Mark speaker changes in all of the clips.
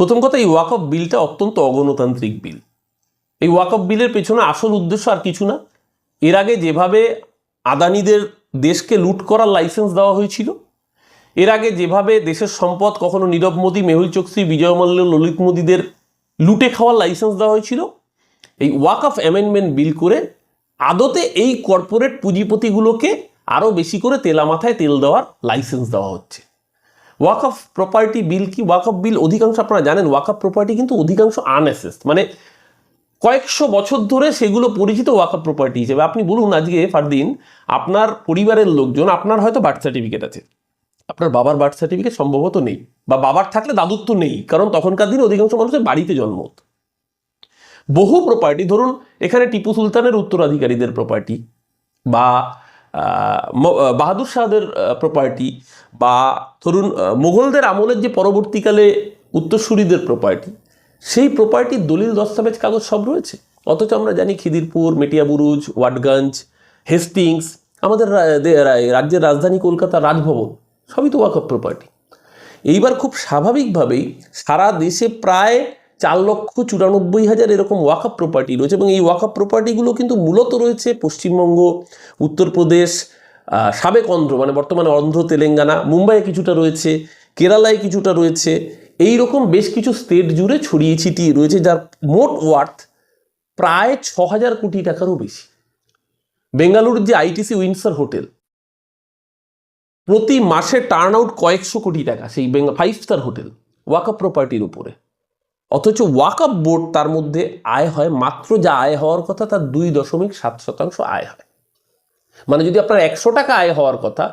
Speaker 1: প্রথম কথা, এই ওয়াকফ বিলটা অত্যন্ত অগণতান্ত্রিক বিল এই ওয়াকফ বিলের পেছনে আসল উদ্দেশ্য আর কিছু না। এর আগে যেভাবে আদানিদের দেশকে লুট করার লাইসেন্স দেওয়া হয়েছিল, এর আগে যেভাবে দেশের সম্পদ কখনো নীরব মোদী, মেহুল চোকসি বিজয় মাল্য ললিত মোদীদের লুটে খাওয়ার লাইসেন্স দেওয়া হয়েছিল, এই ওয়াকফ অ্যামেন্ডমেন্ট বিল করে আদতে এই কর্পোরেট পুঁজিপতিগুলোকে আরও বেশি করে তেলা মাথায় তেল দেওয়ার লাইসেন্স দেওয়া হচ্ছে। ওয়াকফ প্রপার্টি বিল কি? ওয়াকফ বিল অধিকাংশ আপনারা জানেন ওয়াকফ প্রপার্টি কিন্তু অধিকাংশ আনএসেস মানে কয়েকশো বছর ধরে সেগুলো পরিচিত ওয়াকফ প্রপার্টি হিসেবে। আপনি বলুন আজকে, ফারদিন, আপনার পরিবারের লোকজন, আপনার হয়তো বার্থ সার্টিফিকেট আছে। আপনার বাবার বার্থ সার্টিফিকেট সম্ভবত নেই। বা বাবার থাকলে দাদুর তো নেই, কারণ তখনকার দিনে অধিকাংশ মানুষের বাড়িতে জন্ম হতো। বহু প্রপার্টি ধরুন, এখানে টিপু সুলতানের উত্তরাধিকারীদের প্রপার্টি বা বাহাদুর শাহদের প্রপার্টি বা ধরুন আহ, মোগলদের আমলের যে পরবর্তীকালে উত্তরসূরিদের প্রপার্টি সেই প্রপার্টির দলিল দস্তাবেজ কাগজ সব রয়েছে। অথচ আমরা জানি খিদিরপুর মেটিয়াবুরুজ ওয়াটগঞ্জ হেস্টিংস আমাদের রাজ্যের রাজধানী কলকাতা রাজভবন সবই তো ওয়াকফ প্রপার্টি এইবার খুব স্বাভাবিকভাবেই সারা দেশে প্রায় চার লক্ষ চুরানব্বই হাজার এরকম ওয়াকআপ প্রপার্টি রয়েছে এবং এই ওয়াকআপ প্রপার্টিগুলো কিন্তু মূলত রয়েছে পশ্চিমবঙ্গ, উত্তরপ্রদেশ সাবেক অন্ধ্র মানে বর্তমানে অন্ধ্র, তেলেঙ্গানা, মুম্বাইয়ে কিছুটা রয়েছে, কেরালায় কিছুটা রয়েছে এই রকম বেশ কিছু স্টেট জুড়ে ছড়িয়ে ছিটিয়ে রয়েছে যার মোট ওয়ার্থ প্রায় ছ হাজার কোটি টাকারও বেশি। বেঙ্গালুরুর যে আইটিসি উইন্সার হোটেল, প্রতি মাসে টার্ন আউট কয়েকশো কোটি টাকা সেই ফাইভ স্টার হোটেল ওয়াকআপ প্রপার্টির উপরে। অথচ ওয়াকআপ বোর্ড তার মধ্যে আয় হয়, মাত্র যা আয় হওয়ার কথা তার দুই দশমিক সাত শতাংশ আয় হয়। মানে যদি আপনার একশো টাকা আয় হওয়ার কথা,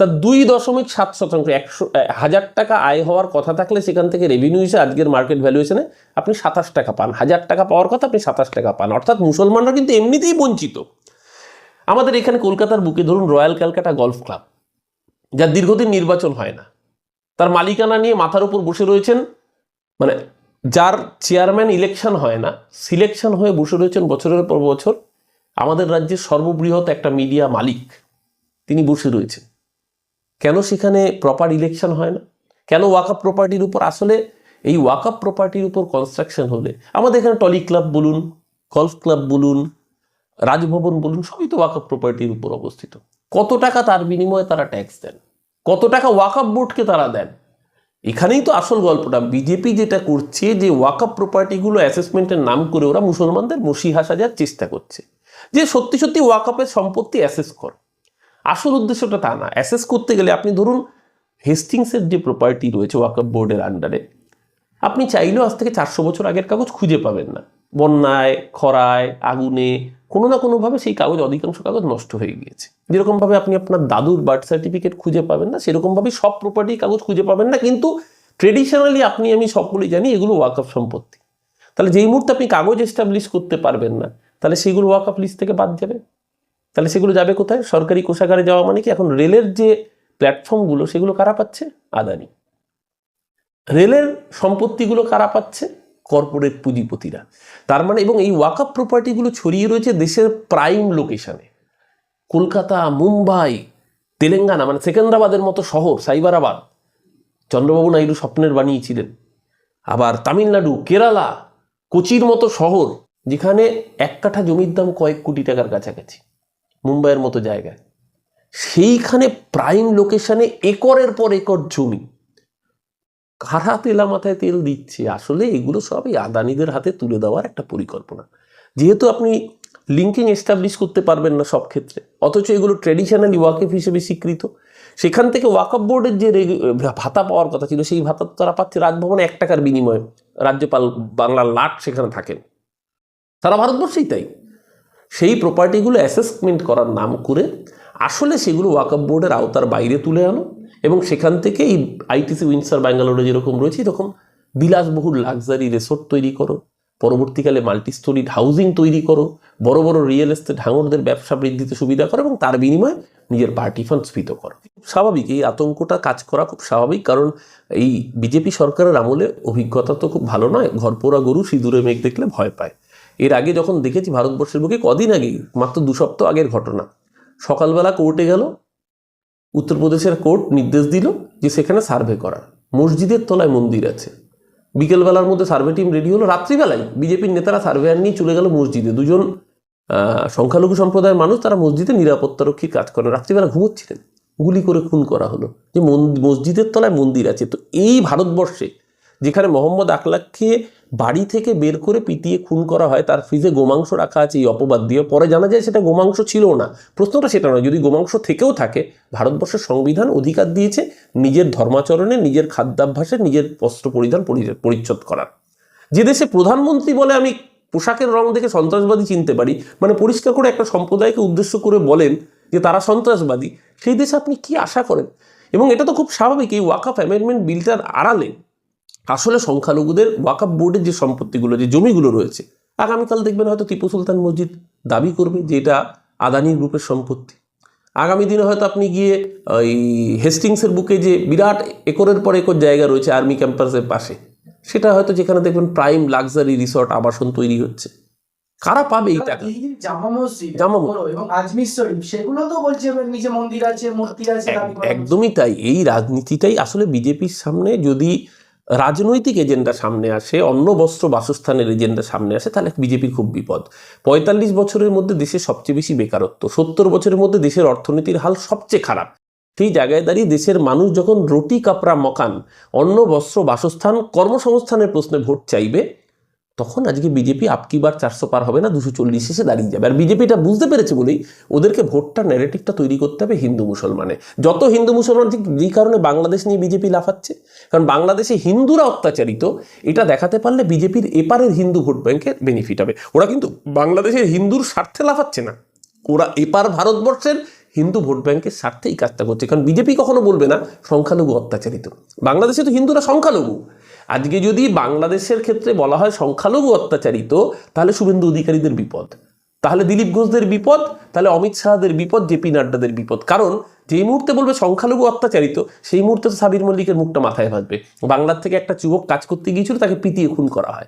Speaker 1: তার দুই দশমিক সাত শতাংশ, একশো হাজার টাকা আয় হওয়ার কথা থাকলে সেখান থেকে রেভিনিউ হিসেবে আজকের মার্কেট ভ্যালুয়েশনে আপনি সাতাশ টাকা পান। হাজার টাকা পাওয়ার কথা আপনি সাতাশ টাকা পান। অর্থাৎ মুসলমানরা কিন্তু এমনিতেই বঞ্চিত। আমাদের এখানে কলকাতার বুকে ধরুন রয়্যাল ক্যালকাটা গলফ ক্লাব, যার দীর্ঘদিন নির্বাচন হয় না। তার মালিকানা নিয়ে মাথার উপর বসে রয়েছেন মানে যার চেয়ারম্যান ইলেকশন হয় না সিলেকশন হয়ে বসে রয়েছেন বছরের পর বছর, আমাদের রাজ্যের সর্ববৃহৎ একটা মিডিয়া মালিক, তিনি বসে রয়েছেন। কেন সেখানে প্রপার ইলেকশন হয় না? কেন ওয়াকআপ প্রপার্টির উপর? আসলে এই ওয়াকআপ প্রপার্টির উপর কনস্ট্রাকশন হলে, আমাদের এখানে টলি ক্লাব বলুন গলফ ক্লাব বলুন, রাজভবন বলুন, সবই তো ওয়াকআপ প্রপার্টির উপর অবস্থিত। কত টাকা তার বিনিময়ে তারা ট্যাক্স দেন? কত টাকা ওয়াকআপ বোর্ডকে তারা দেন? এখানেই তো আসল গল্পটা। বিজেপি যেটা করছে যে ওয়াকআপ প্রপার্টিগুলো অ্যাসেসমেন্টের নাম করে ওরা মুসলমানদের মসিহা সাজার চেষ্টা করছে। যে সত্যি সত্যি ওয়াকআপের সম্পত্তি অ্যাসেস কর। আসল উদ্দেশ্যটা তা না। অ্যাসেস করতে গেলে আপনি ধরুন হেস্টিংসের যে প্রপার্টি রয়েছে ওয়াকআপ বোর্ডের আন্ডারে আপনি চাইলেও আজ থেকে চারশো বছর আগের কাগজ খুঁজে পাবেন না। বন্যায়, খরায়, আগুনে, কোনো না কোনোভাবে সেই কাগজ, অধিকাংশ কাগজ নষ্ট হয়ে গিয়েছে। যেরকমভাবে আপনি আপনার দাদুর বার্থ সার্টিফিকেট খুঁজে পাবেন না, সেরকমভাবে সব প্রপার্টি কাগজ খুঁজে পাবেন না, কিন্তু ট্রেডিশনালি আপনি, আমি সকলেই জানি, এগুলো ওয়াকআপ সম্পত্তি। তাহলে যেই মুহূর্তে আপনি কাগজ এস্টাবলিশ করতে পারবেন না, তাহলে সেগুলো ওয়াকআপ লিস্ট থেকে বাদ যাবে? তাহলে সেগুলো যাবে কোথায়? সরকারি কোষাগারে যাওয়া মানে কি? এখন রেলের যে প্ল্যাটফর্মগুলো সেগুলো কারা পাচ্ছে? আদানি। রেলের সম্পত্তিগুলো কারা পাচ্ছে? কর্পোরেট পুঁজিপতিরা। তার মানে এবং এই ওয়াকআপ প্রপার্টিগুলো ছড়িয়ে রয়েছে দেশের প্রাইম লোকেশনে কলকাতা, মুম্বাই, তেলেঙ্গানা মানে সেকেন্দ্রাবাদের মতো শহর, সাইবারাবাদ। চন্দ্রবাবু নাইডু স্বপ্নের বানিয়েছিলেন আবার তামিলনাড়ু, কেরালা, কোচির মতো শহর, যেখানে এক কাঠা জমির দাম কয়েক কোটি টাকার কাছাকাছি, মুম্বাইয়ের মতো জায়গায়। সেইখানে প্রাইম লোকেশনে একরের পর একর জমি। কারা তেলা মাথায় তেল দিচ্ছে? আসলে এগুলো সবই আদানিদের হাতে তুলে দেওয়ার একটা পরিকল্পনা। যেহেতু আপনি লিঙ্কিং এস্টাবলিশ করতে পারবেন না সব ক্ষেত্রে, অথচ এগুলো ট্র্যাডিশনালি ওয়াকফ হিসেবে স্বীকৃত। সেখান থেকে ওয়াকফ বোর্ডের যে ভাতা পাওয়ার কথা ছিল, সেই ভাতা তো তারা পাচ্ছে রাজভবনে এক টাকার বিনিময়ে। রাজ্যপাল বাংলার লাট সেখানে থাকেন। সারা ভারতবর্ষেই তাই। সেই প্রপার্টিগুলো অ্যাসেসমেন্ট করার নাম করে আসলে সেগুলো ওয়াকফ বোর্ডের আওতার বাইরে তুলে আনো। এবং সেখান থেকে এই আইটিসি উইন্সার ব্যাঙ্গালোরে যেরকম রয়েছে, এরকম বিলাসবহুল লাক্সারি রিসোর্ট তৈরি করো। পরবর্তীকালে মাল্টি স্টোরিড হাউজিং তৈরি করো। বড় বড় রিয়েল এস্টেট হাঙরদের ব্যবসা বৃদ্ধিতে সুবিধা করো এবং তার বিনিময়ে নিজের পার্টি ফান্ড স্ফীত করো। স্বাভাবিক, এই আতঙ্কটা কাজ করা খুব স্বাভাবিক কারণ এই বিজেপি সরকারের আমলে অভিজ্ঞতা তো খুব ভালো নয়, ঘরপোড়া গরু সিঁদুরে মেঘ দেখলে ভয় পায়। এর আগে যখন দেখেছি ভারতবর্ষের বুকে, কদিন আগে, মাত্র দু সপ্তাহ আগের ঘটনা। সকালবেলা কোর্টে গেল উত্তরপ্রদেশের কোর্ট নির্দেশ দিল যে সেখানে সার্ভে করা মসজিদের তলায় মন্দির আছে। বিকেলবেলার মধ্যে সার্ভে টিম রেডি হলো। রাত্রিবেলায় বিজেপির নেতারা সার্ভেয়ার নিয়ে চলে গেল মসজিদে। দুজন সংখ্যালঘু সম্প্রদায়ের মানুষ তারা মসজিদে নিরাপত্তারক্ষীর কাজ করেন রাত্রিবেলা ঘুমোচ্ছিলেন। গুলি করে খুন করা হলো। যে মসজিদের তলায় মন্দির আছে। তো এই ভারতবর্ষে যেখানে মোহাম্মদ আকলাককে বাড়ি থেকে বের করে পিটিয়ে খুন করা হয়, তার ফ্রিজে গোমাংস রাখা আছে, এই অপবাদ দিয়ে। পরে জানা যায় সেটা গোমাংস ছিল না। প্রশ্নটা সেটা নয়, যদি গোমাংস থেকেও থাকে, ভারতবর্ষের সংবিধান অধিকার দিয়েছে নিজের ধর্মাচরণে, নিজের খাদ্যাভ্যাসে, নিজের বস্ত্র পরিধান পরিচ্ছদ করার। যে দেশে প্রধানমন্ত্রী বলে আমি পোশাকের রং দেখে সন্ত্রাসবাদী চিনতে পারি মানে পরিষ্কার করে একটা সম্প্রদায়কে উদ্দেশ্য করে বলেন যে তারা সন্ত্রাসবাদী, সেই দেশে আপনি কি আশা করেন? এবং এটা তো খুব স্বাভাবিক, এই ওয়াকআপ অ্যামেন্ডমেন্ট বিলটার আড়ালে আসলে সংখ্যালঘুদের ওয়াকআপ বোর্ডের যে সম্পত্তিগুলো যে জমিগুলো রয়েছে আগামীকাল দেখবেন হয়তো টিপু সুলতান মসজিদ দাবি করবে যে এটা আদানি গ্রুপের সম্পত্তি। আগামী দিনে হয়তো আপনি গিয়ে ওই হেস্টিংসের বুকে যে বিরাট একরের পর একর জায়গা রয়েছে আর্মি ক্যাম্পাসের পাশে সেটা হয়তো যেখানে দেখবেন প্রাইম লাক্সারি রিসর্ট আবাসন তৈরি হচ্ছে। কারা পাবে এই টাকা?
Speaker 2: জামা মসজিদ
Speaker 1: জামা
Speaker 2: এবং আজমির শরীফ সেগুলো তো বলছে এবার মন্দির আছে মূর্তি আছে
Speaker 1: এক-
Speaker 2: দাবি করা হচ্ছে।
Speaker 1: একদমই তাই এই রাজনীতিটাই আসলে বিজেপির সামনে যদি রাজনৈতিক এজেন্ডা সামনে আসে অন্ন বস্ত্র বাসস্থানের এজেন্ডা সামনে আসে, তাহলে বিজেপি খুব বিপদ। পঁয়তাল্লিশ বছরের মধ্যে দেশে সবচেয়ে বেশি বেকারত্ব, সত্তর বছরের মধ্যে দেশের অর্থনীতির হাল সবচেয়ে খারাপ। সেই জায়গায় দাঁড়িয়ে দেশের মানুষ যখন রুটি কাপড়া মকান অন্ন বস্ত্র বাসস্থান কর্মসংস্থানের প্রশ্নে ভোট চাইবে তখন আজকে বিজেপি আপকিবার চারশো পার হবে না? দুশো চল্লিশ এসে দাঁড়িয়ে যাবে। আর বিজেপি এটা বুঝতে পেরেছে বলেই ওদেরকে ভোটটা ন্যারেটিভটা তৈরি করতে হবে হিন্দু মুসলমানে। যত হিন্দু মুসলমান ঠিক যেই কারণে বাংলাদেশ নিয়ে বিজেপি লাফাচ্ছে। কারণ বাংলাদেশে হিন্দুরা অত্যাচারিত, এটা দেখাতে পারলে বিজেপির এপারের হিন্দু ভোট ব্যাংকের বেনিফিট হবে। ওরা কিন্তু বাংলাদেশের হিন্দুর স্বার্থে লাফাচ্ছে না। ওরা এপার ভারতবর্ষের হিন্দু ভোট ব্যাংকের স্বার্থে এই কাজটা করছে। কারণ বিজেপি কখনো বলবে না, সংখ্যালঘু অত্যাচারিত। বাংলাদেশে তো হিন্দুরা সংখ্যালঘু। আজকে যদি বাংলাদেশের ক্ষেত্রে বলা হয় সংখ্যালঘু অত্যাচারিত, তাহলে শুভেন্দু অধিকারীদের বিপদ। তাহলে দিলীপ ঘোষদের বিপদ, তাহলে অমিত শাহদের বিপদ জেপি নাড্ডাদের বিপদ। কারণ যেই মুহূর্তে বলবে সংখ্যালঘু অত্যাচারিত, সেই মুহূর্তে তো সাবির মল্লিকের মুখটা মাথায় ভাসবে। বাংলার থেকে একটা যুবক কাজ করতে গিয়েছিল, তাকে পিটিয়ে খুন করা হয়।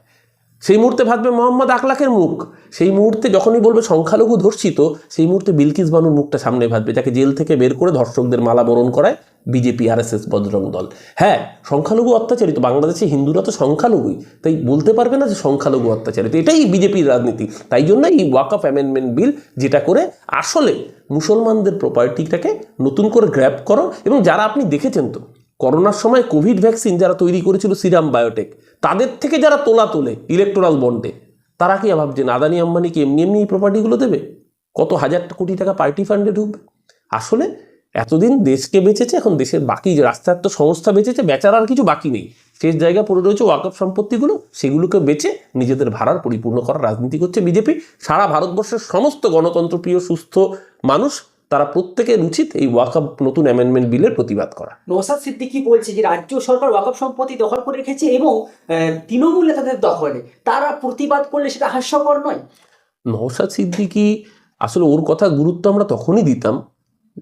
Speaker 1: সেই মুহূর্তে ভাববে মোহাম্মদ আকলাকের মুখ। সেই মুহূর্তে যখনই বলবে সংখ্যালঘু ধর্ষিত, সেই মুহূর্তে বিলকিস বানুর মুখটা সামনে ভাববে যাকে জেল থেকে বের করে ধর্ষকদের মালা বরণ করায় BJP R S S Bajrang Dal. হ্যাঁ সংখ্যালঘু অত্যাচারিত, বাংলাদেশে হিন্দুরা তো সংখ্যালঘুই, তাই বলতে পারবে না যে সংখ্যালঘু অত্যাচারিত, এটাই বিজেপির রাজনীতি। তাই জন্য এই ওয়াক অফ অ্যামেন্ডমেন্ট বিল যেটা করে আসলে মুসলমানদের প্রপার্টিটাকে নতুন করে গ্র্যাপ করো, এবং যারা আপনি দেখেছেন তো করোনার সময় কোভিড ভ্যাকসিন যারা তৈরি করেছিল সিরাম বায়োটেক, তাদের থেকে যারা তোলা তোলে ইলেকট্রাল বন্ডে তারা কি ভাবছেন আদানি আম্বানিকে এমনি এমনি এই প্রপার্টিগুলো দেবে? কত হাজার কোটি টাকা পার্টি ফান্ডে ঢুকবে? আসলে এতদিন দেশকে বেঁচেছে, এখন দেশের বাকি রাস্তার তো সংস্থা বেঁচেছে, বেচার আর কিছু বাকি নেই। শেষ জায়গা পড়ে রয়েছে ওয়াকফ সম্পত্তিগুলো, সেগুলোকে বেচে নিজেদের ভাড়ার পরিপূর্ণ করার রাজনীতি করছে বিজেপি। সারা ভারতবর্ষের সমস্ত গণতন্ত্রপ্রিয় সুস্থ মানুষ তারা প্রত্যেকের উচিত এই ওয়াকআপ নতুন অ্যামেন্ডমেন্ট বিলের প্রতিবাদ করা।
Speaker 3: নৌসাদ সিদ্দিকি বলছে যে রাজ্য সরকার ওয়াকফ সম্পত্তি দখল করে রেখেছে এবং তৃণমূল নেতাদের দখলে তারা প্রতিবাদ করলে সেটা হাস্যকর নয়?
Speaker 1: নৌসাদ সিদ্দিকি আসলে ওর কথা গুরুত্ব আমরা তখনই দিতাম।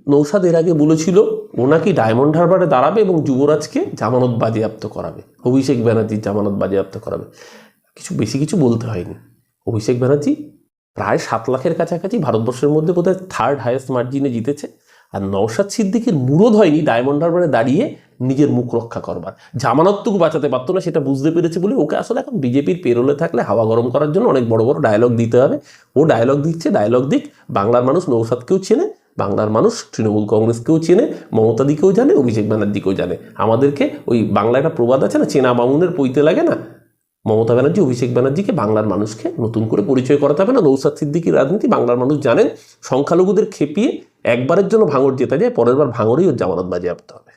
Speaker 1: নৌসাদ এর আগে বলেছিল ওনাকে ডায়মন্ড হারবারে দাঁড়াবে এবং যুবরাজকে জামানত বাজেয়াপ্ত করাবে। অভিষেক ব্যানার্জির জামানত বাজেয়াপ্ত করাবে। কিছু বেশি কিছু বলতে হয়নি। অভিষেক ব্যানার্জি প্রায় সাত লাখের কাছাকাছি ভারতবর্ষের মধ্যে বোধহয় থার্ড হাইয়েস্ট মার্জিনে জিতেছে। আর নৌসাদ সিদ্দিকের মুরদ হয়নি ডায়মন্ড হারবারে দাঁড়িয়ে নিজের মুখ রক্ষা করবার। জামানতটুকু বাঁচাতে পারতো না, সেটা বুঝতে পেরেছে বলে ওকে আসলে এখন বিজেপির পেরোলে থাকলে হাওয়া গরম করার জন্য অনেক বড় বড় ডায়লগ দিতে হবে। ও ডায়লগ দিচ্ছে ডায়লগ দিক, বাংলার মানুষ নৌসাদকেও চেনে, বাংলার মানুষ তৃণমূল কংগ্রেসকেও চেনে মমতাদিকেও জানে, অভিষেক ব্যানার্জিকেও জানে। আমাদেরকে ওই বাংলা একটা প্রবাদ আছে না, চেনা বামুনের পইতে লাগে না? মমতা ব্যানার্জি, অভিষেক ব্যানার্জিকে বাংলার মানুষকে নতুন করে পরিচয় করাতে হবে না। নৌসাদ সিদ্দিকির রাজনীতি বাংলার মানুষ জানেন, সংখ্যালঘুদের খেপিয়ে একবারের জন্য ভাঙর জেতা যায়, পরের বার ভাঙরেই ওর জামানত বাজেয়াপ্ত হবে।